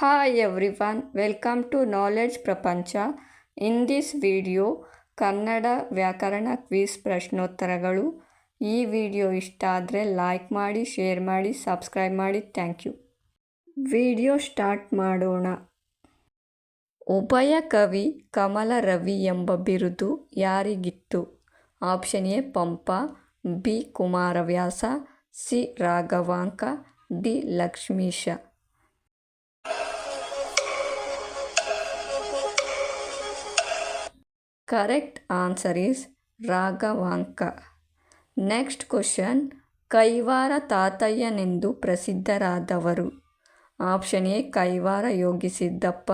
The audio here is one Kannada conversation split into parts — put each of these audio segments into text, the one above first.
Hi everyone, welcome to Knowledge Prapancha. In this video, Kannada ವ್ಯಾಕರಣ ಕ್ವಿಸ್ ಪ್ರಶ್ನೋತ್ತರಗಳು ಈ ವಿಡಿಯೋ ಇಷ್ಟ ಆದರೆ ಲೈಕ್ ಮಾಡಿ ಶೇರ್ ಮಾಡಿ ಸಬ್ಸ್ಕ್ರೈಬ್ ಮಾಡಿ. ಥ್ಯಾಂಕ್ ಯು ವಿಡಿಯೋ ಸ್ಟಾರ್ಟ್ ಮಾಡೋಣ. ಉಭಯ ಕವಿ ಕಮಲ ರವಿ ಎಂಬ ಬಿರುದು ಯಾರಿಗಿತ್ತು? Option A Pampa B Kumaravyasa C Raghavanka D Lakshmisha. Correct answer is Raghavanka next question Kaivara ತಾತಯ್ಯನೆಂದು ಪ್ರಸಿದ್ಧರಾದವರು option A Kaivara Yogi Siddappa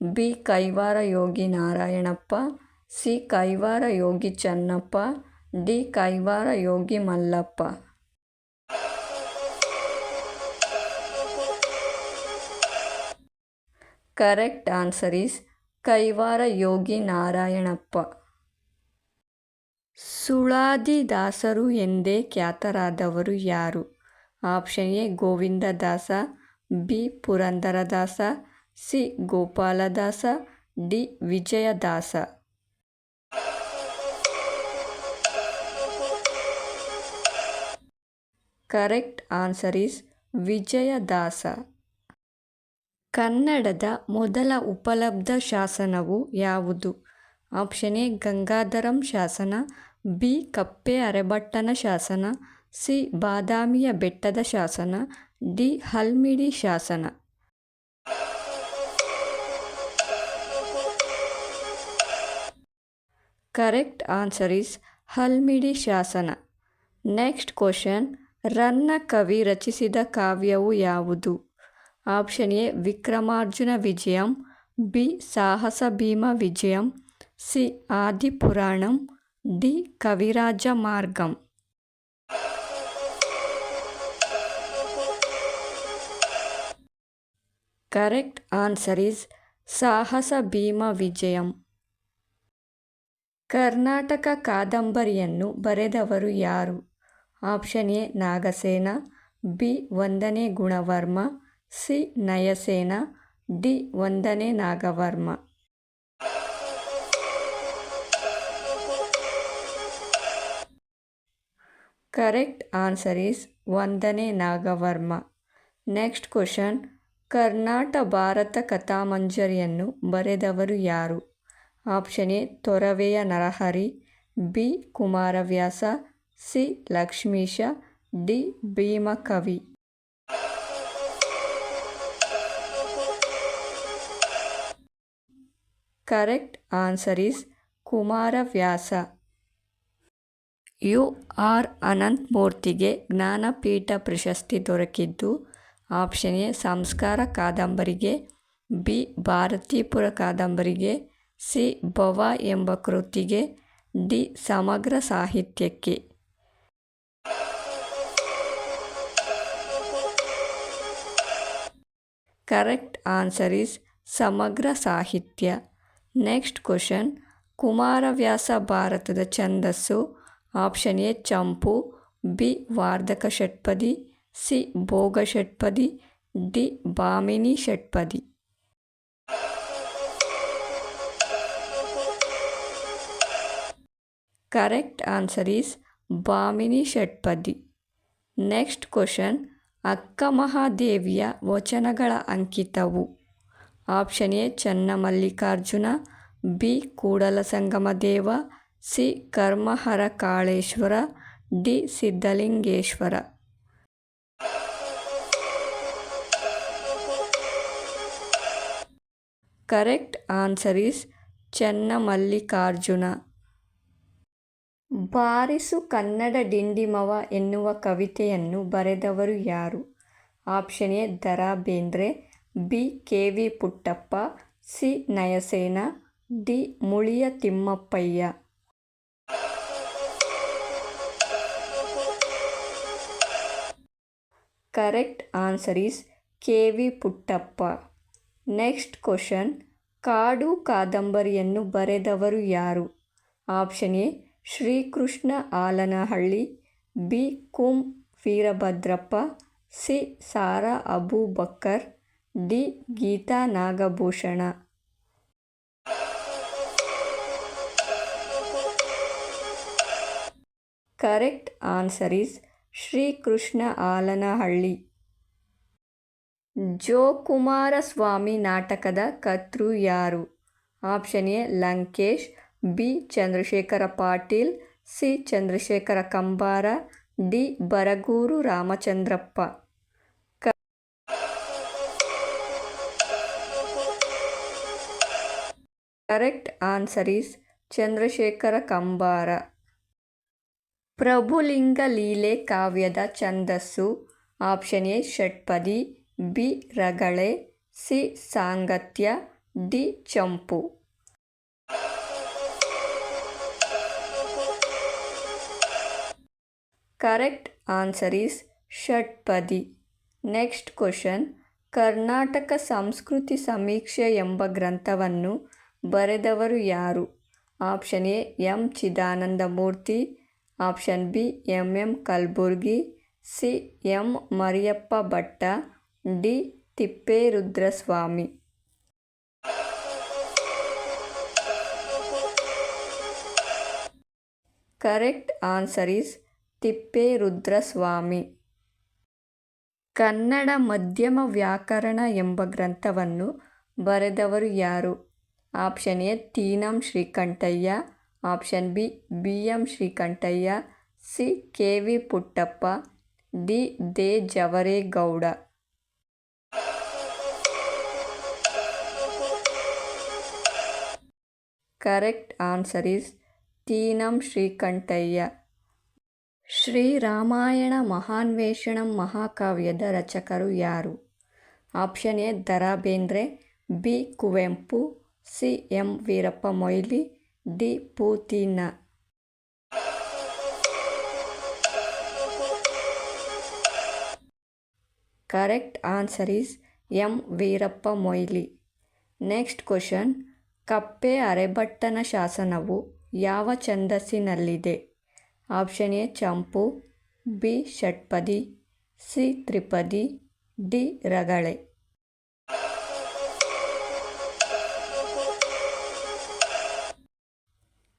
B Kaivara Yogi Narayanappa C Kaivara Yogi Channappa D Kaivara Yogi Mallappa correct answer is Kaivara Yogi Narayanappa. ಸುಳಾದಿದಾಸರು ಎಂದೇ ಖ್ಯಾತರಾದವರು ಯಾರು? Option A, Govindadasa, B, Purandaradasa, C, Gopaladasa, D, Vijayadasa. Correct answer is Vijayadasa. ಕನ್ನಡದ ಮೊದಲ ಉಪಲಬ್ಧ ಶಾಸನವು ಯಾವುದು? ಆಪ್ಷನ್ ಎ, ಗಂಗಾಧರಂ ಶಾಸನ, ಬಿ, ಕಪ್ಪೆ ಅರೆಬಟ್ಟನ ಶಾಸನ, ಸಿ, ಬಾದಾಮಿಯ ಬೆಟ್ಟದ ಶಾಸನ, ಡಿ, ಹಲ್ಮಿಡಿ ಶಾಸನ. ಕರೆಕ್ಟ್ ಆನ್ಸರ್ ಈಸ್ ಹಲ್ಮಿಡಿ ಶಾಸನ. ನೆಕ್ಸ್ಟ್ ಕ್ವಶನ್, ರನ್ನ ಕವಿ ರಚಿಸಿದ ಕಾವ್ಯವು ಯಾವುದು? Option A Vikramarjuna Vijayam B Sahasa Bhima Vijayam C Adipuranam D Kaviraja Margam correct answer is ಸಾಹಸ ಭೀಮ ವಿಜಯಂ ಕರ್ನಾಟಕ ಕಾದಂಬರಿಯನ್ನು ಬರೆದವರು ಯಾರು ಆಪ್ಷನ್ ಎ ನಾಗಸೇನ ಬಿ ಒಂದನೇ ಗುಣವರ್ಮ ಸಿ ನಯಸೇನ, ಡಿ ಒಂದನೇ ನಾಗವರ್ಮ. ಕರೆಕ್ಟ್ ಆನ್ಸರ್ ಈಸ್ ಒಂದನೇ ನಾಗವರ್ಮ. ನೆಕ್ಸ್ಟ್ ಕ್ವಶನ್, ಕರ್ನಾಟ ಭಾರತ ಕಥಾಮಂಜರಿಯನ್ನು ಬರೆದವರು ಯಾರು? Option A, ತೊರವೆಯ Narahari, B, Kumaravyasa, C, Lakshmisha, D, Bhimakavi. Correct answer is Kumaravyasa. U R ಅನಂತಮೂರ್ತಿಗೆ Jnanpith ಪ್ರಶಸ್ತಿ ದೊರಕಿದ್ದು, ಆಪ್ಷನ್ ಎ ಸಂಸ್ಕಾರ ಕಾದಂಬರಿಗೆ, ಬಿ ಭಾರತೀಪುರ ಕಾದಂಬರಿಗೆ, ಸಿ ಭವ ಎಂಬ ಕೃತಿಗೆ, ಡಿ ಸಮಗ್ರ ಸಾಹಿತ್ಯಕ್ಕೆ. ಕರೆಕ್ಟ್ ಆನ್ಸರ್ ಈಸ್ ಸಮಗ್ರ ಸಾಹಿತ್ಯ. ನೆಕ್ಸ್ಟ್ ಕ್ವಶನ್ ಕುಮಾರವ್ಯಾಸ ಭಾರತದ ಛಂದಸ್ಸು. Option A champu. B vardhaka shatpadi. C bhoga shatpadi. D bhamini shatpadi. Correct answer is bhamini shatpadi. Next question Akka ಮಹಾದೇವಿಯ ವಚನಗಳ ಅಂಕಿತವು. Option A Channamallikarjuna B, Kudala Sangama Deva C, Karmahara Kaleshwara, D, Siddhalingeshwara. Correct answer is Channamallikarjuna ಬಾರಿಸು ಕನ್ನಡ ಡಿಂಡಿಮವ ಎನ್ನುವ ಕವಿತೆಯನ್ನು ಬರೆದವರು ಯಾರು? Option A Da Bendre B K V Puttappa, C Nayasena, D Muliya Thimmappayya. Correct answer is K V Puttappa. Next question, Kaadu ಕಾದಂಬರಿಯನ್ನು ಬರೆದವರು ಯಾರು? Option A, Srikrishna Alanahalli, B Kum Veerabhadrappa C Sara Abubakkar D Geetha Nagabhushana. Correct answer is Srikrishna Alanahalli. Jokumaraswamy ನಾಟಕದ ಕರ್ತೃ ಯಾರು? Option A Lankesh, B Chandrashekhara Patil, C Chandrashekhara Kambara, D Baraguru Ramachandrappa. Correct answer is Chandrashekhara Kambara. Prabhulinga Leele ಕಾವ್ಯದ ಛಂದಸ್ಸು. Option A, ಷಟ್ಪದಿ. ಬಿ, ರಗಳೆ. ಸಿ, ಸಾಂಗತ್ಯ. D, Champu. Correct answer is ಷಟ್ಪದಿ. Next question, Karnataka Samskriti ಸಮೀಕ್ಷೆ ಎಂಬ ಗ್ರಂಥವನ್ನು ಬರೆದವರು ಯಾರು? Option A, M Chidananda Murthy option B, M M Kalburgi. C, M Mariyappa Bhatta. D, Thipperudraswamy. Correct answer is Thipperudraswamy. Kannada Madhyama Vyakarana ಎಂಬ ಗ್ರಂಥವನ್ನು ಬರೆದವರು ಯಾರು? Option A, Teenam Shrikantaiah. Option B B M Shrikantaiah. C, K V Puttappa. D, De Javaregowda. Correct answer is Teenam Shrikantaiah. Sriramayana Mahanveshanam ಮಹಾಕಾವ್ಯದ ರಚಕರು ಯಾರು? Option A Da Ra Bendre B, Kuvempu. C M Veerappa Moily, D Poothina. Correct answer is M Veerappa Moily. Next question, Kappe ಅರೆಭಟ್ಟನ ಶಾಸನವು ಯಾವ ಛಂದಸ್ಸಿನಲ್ಲಿದೆ? Option A, champu, B, shatpadi, C, tripadi, D, ragale.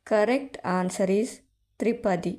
Correct answer is tripadi